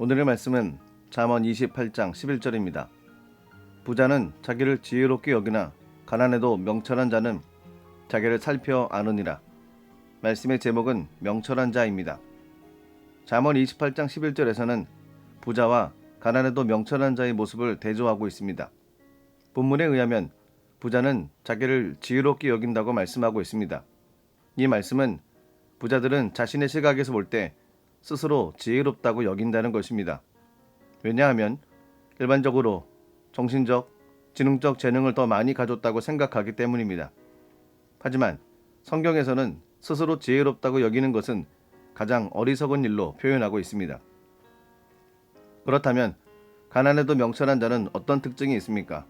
오늘의 말씀은 잠언 28장 11절입니다. 부자는 자기를 지혜롭게 여기나 가난해도 명철한 자는 자기를 살펴 아느니라. 말씀의 제목은 명철한 자입니다. 잠언 28장 11절에서는 부자와 가난해도 명철한 자의 모습을 대조하고 있습니다. 본문에 의하면 부자는 자기를 지혜롭게 여긴다고 말씀하고 있습니다. 이 말씀은 부자들은 자신의 시각에서 볼 때 스스로 지혜롭다고 여긴다는 것입니다. 왜냐하면 일반적으로 정신적, 지능적 재능을 더 많이 가졌다고 생각하기 때문입니다. 하지만 성경에서는 스스로 지혜롭다고 여기는 것은 가장 어리석은 일로 표현하고 있습니다. 그렇다면 가난해도 명철한 자는 어떤 특징이 있습니까?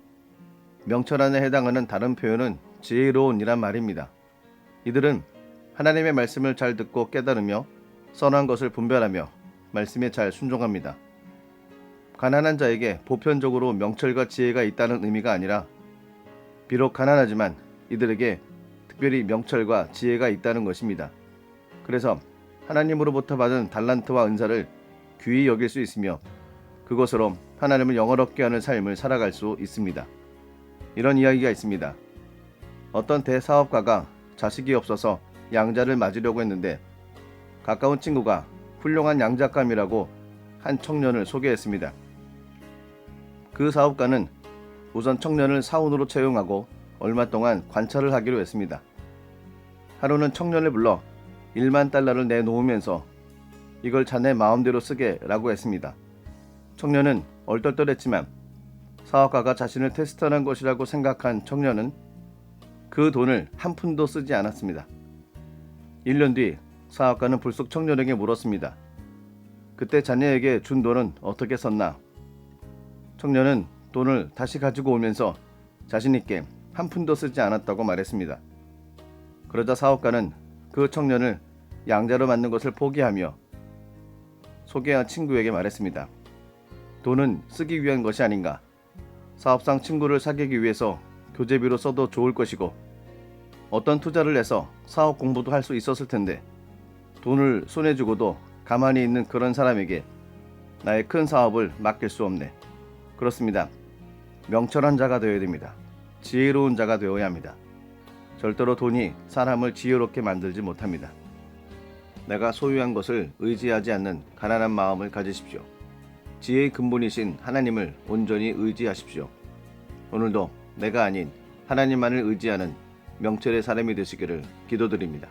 명철한에 해당하는 다른 표현은 지혜로운이란 말입니다. 이들은 하나님의 말씀을 잘 듣고 깨달으며 선한 것을 분별하며 말씀에 잘 순종합니다. 가난한 자에게 보편적으로 명철과 지혜가 있다는 의미가 아니라 비록 가난하지만 이들에게 특별히 명철과 지혜가 있다는 것입니다. 그래서 하나님으로부터 받은 달란트와 은사를 귀히 여길 수 있으며 그것으로 하나님을 영어롭게 하는 삶을 살아갈 수 있습니다. 이런 이야기가 있습니다. 어떤 대사업가가 자식이 없어서 양자를 맞으려고 했는데 가까운 친구가 훌륭한 양자감이라고 한 청년을 소개했습니다. 그 사업가는 우선 청년을 사원으로 채용하고 얼마 동안 관찰을 하기로 했습니다. 하루는 청년을 불러 1만 달러를 내놓으면서 이걸 자네 마음대로 쓰게 라고 했습니다. 청년은 얼떨떨했지만 사업가가 자신을 테스트하는 것이라고 생각한 청년은 그 돈을 한 푼도 쓰지 않았습니다. 1년 뒤 사업가는 불쑥 청년에게 물었습니다. 그때 자네에게 준 돈은 어떻게 썼나? 청년은 돈을 다시 가지고 오면서 자신있게 한 푼도 쓰지 않았다고 말했습니다. 그러자 사업가는 그 청년을 양자로 맞는 것을 포기하며 소개한 친구에게 말했습니다. 돈은 쓰기 위한 것이 아닌가? 사업상 친구를 사귀기 위해서 교재비로 써도 좋을 것이고 어떤 투자를 해서 사업 공부도 할 수 있었을 텐데 돈을 손에 쥐고도 가만히 있는 그런 사람에게 나의 큰 사업을 맡길 수 없네. 그렇습니다. 명철한 자가 되어야 됩니다. 지혜로운 자가 되어야 합니다. 절대로 돈이 사람을 지혜롭게 만들지 못합니다. 내가 소유한 것을 의지하지 않는 가난한 마음을 가지십시오. 지혜의 근본이신 하나님을 온전히 의지하십시오. 오늘도 내가 아닌 하나님만을 의지하는 명철의 사람이 되시기를 기도드립니다.